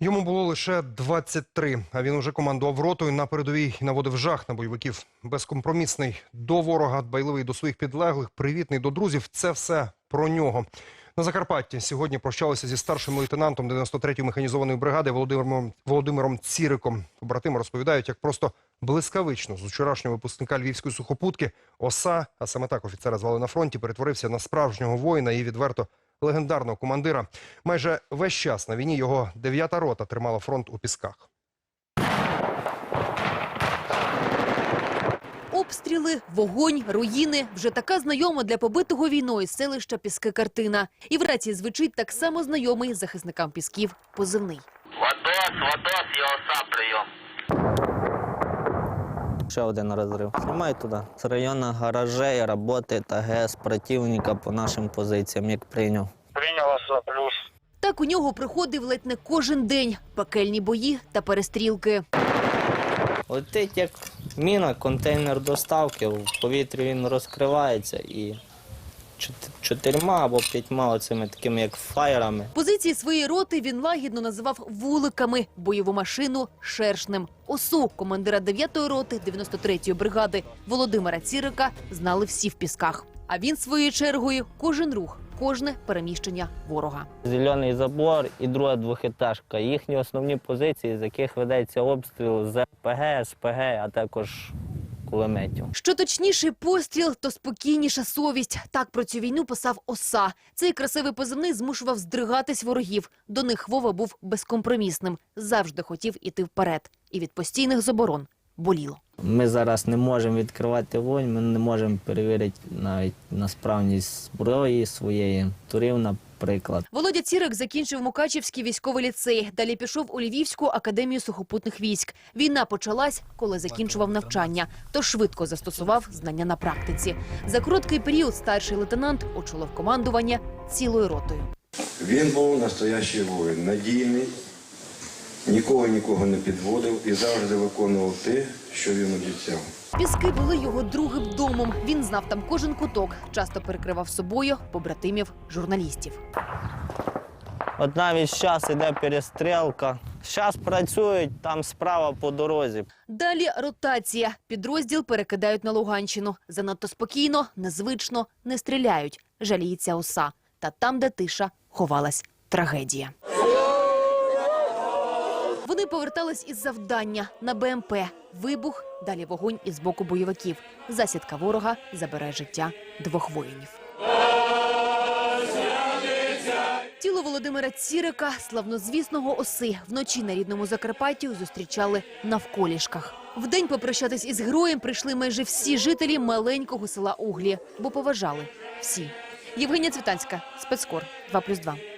Йому було лише 23, а він уже командував ротою на передовій і наводив жах на бойовиків. Безкомпромісний до ворога, дбайливий до своїх підлеглих, привітний до друзів. Це все про нього. На Закарпатті сьогодні прощалися зі старшим лейтенантом 93-ї механізованої бригади Володимиром, Володимиром Ціриком. Побратими розповідають, як просто блискавично з вчорашнього випускника львівської сухопутки ОСА, а саме так офіцера звали на фронті, перетворився на справжнього воїна і відверто легендарного командира. Майже весь час на війні його дев'ята рота тримала фронт у пісках. Обстріли, вогонь, руїни – вже така знайома для побитого війною селища Піски картина. І в рації звучить так само знайомий захисникам Пісків позивний. Вадос, Вадос, я оса прийом. Ще один розрив. Знімай туди. З району гаражей, роботи та ГЕС противника по нашим позиціям, як прийняв. Прийняв за плюс. Так у нього приходив ледь не кожен день – пекельні бої та перестрілки. Летить як міна, контейнер доставки, в повітрі він розкривається і чотирма або п'ятьма оцими такими як фаєрами. Позиції своєї роти він лагідно називав вуликами, бойову машину – шершнем. Осу командира 9-ї роти 93-ї бригади Володимира Цірика знали всі в Пісках. А він своєю чергою кожен рух, кожне переміщення ворога. Зелений забор і друга двохетажка. Їхні основні позиції, з яких ведеться обстріл з ПГ, СПГ, а також кулеметів. Що точніший постріл, то спокійніша совість. Так про цю війну писав Оса. Цей красивий позивний змушував здригатись ворогів. До них Вова був безкомпромісним. Завжди хотів іти вперед. І від постійних заборон боліло. Ми зараз не можемо відкривати вогонь, ми не можемо перевірити навіть на справність зброї своєї. Турів, наприклад. Володя Цірик закінчив Мукачівський військовий ліцей. Далі пішов у Львівську академію сухопутних військ. Війна почалась, коли закінчував навчання, то швидко застосував знання на практиці. За короткий період старший лейтенант очолив командування цілою ротою. Він був настоящий воїн, надійний, нікого нікого не підводив і завжди виконував те, що він обіцяв. Піски були його другим домом. Він знав там кожен куток, часто перекривав собою побратимів журналістів. От навіть зараз іде перестрілка. Зараз працюють там справа по дорозі. Далі ротація. Підрозділ перекидають на Луганщину. Занадто спокійно, незвично, не стріляють. Жаліється оса. Та там, де тиша, ховалась трагедія. Вони повертались із завдання на БМП. Вибух, далі вогонь із боку бойовиків. Засідка ворога забере життя двох воїнів. Тіло Володимира Цірика, славнозвісного оси, вночі на рідному Закарпатті зустрічали навколішках. Вдень попрощатись із героєм прийшли майже всі жителі маленького села Углі, бо поважали всі. Євгенія Цвітанська, спецкор 2+,2.